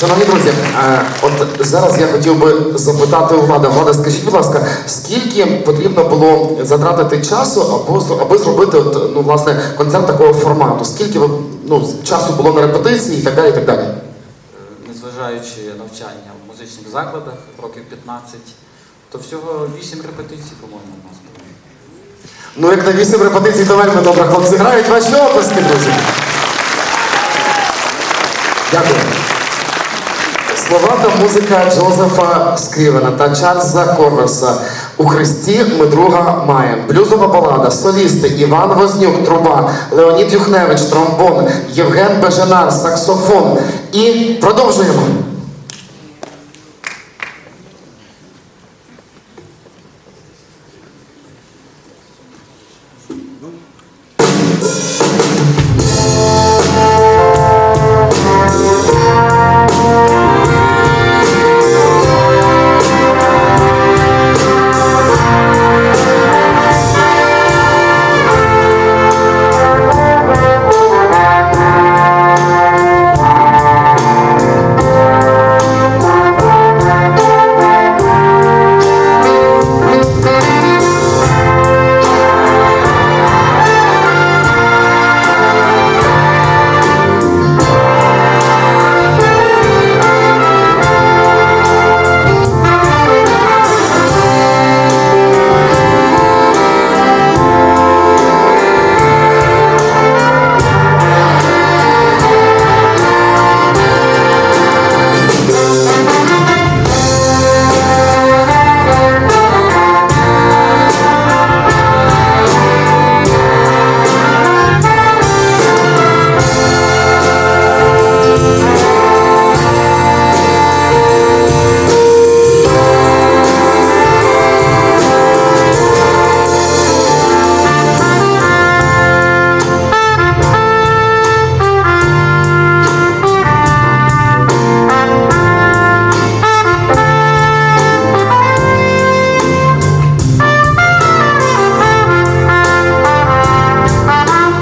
друзі, е, от зараз я хотів би запитати у Влада. Влада, скажіть, будь ласка, скільки потрібно було затратити часу, або аби зробити от, ну, власне, концерт такого формату? Скільки ну, часу було на репетиції і так далі, і так далі? Е, незважаючи навчання в музичних закладах років 15, то всього 8 репетицій, по-моєму, у нас було. Ну, як на вісім репетицій, то вельми добре хлопці грають. Ваші оплески, друзі. Дякую. Слова та музика Джозефа Скрівена та Чарльза Корверса У Христі ми друга маємо. Блюзова балада, солісти Іван Вознюк, труба, Леонід Юхневич, тромбон, Євген Беженар, саксофон. І продовжуємо.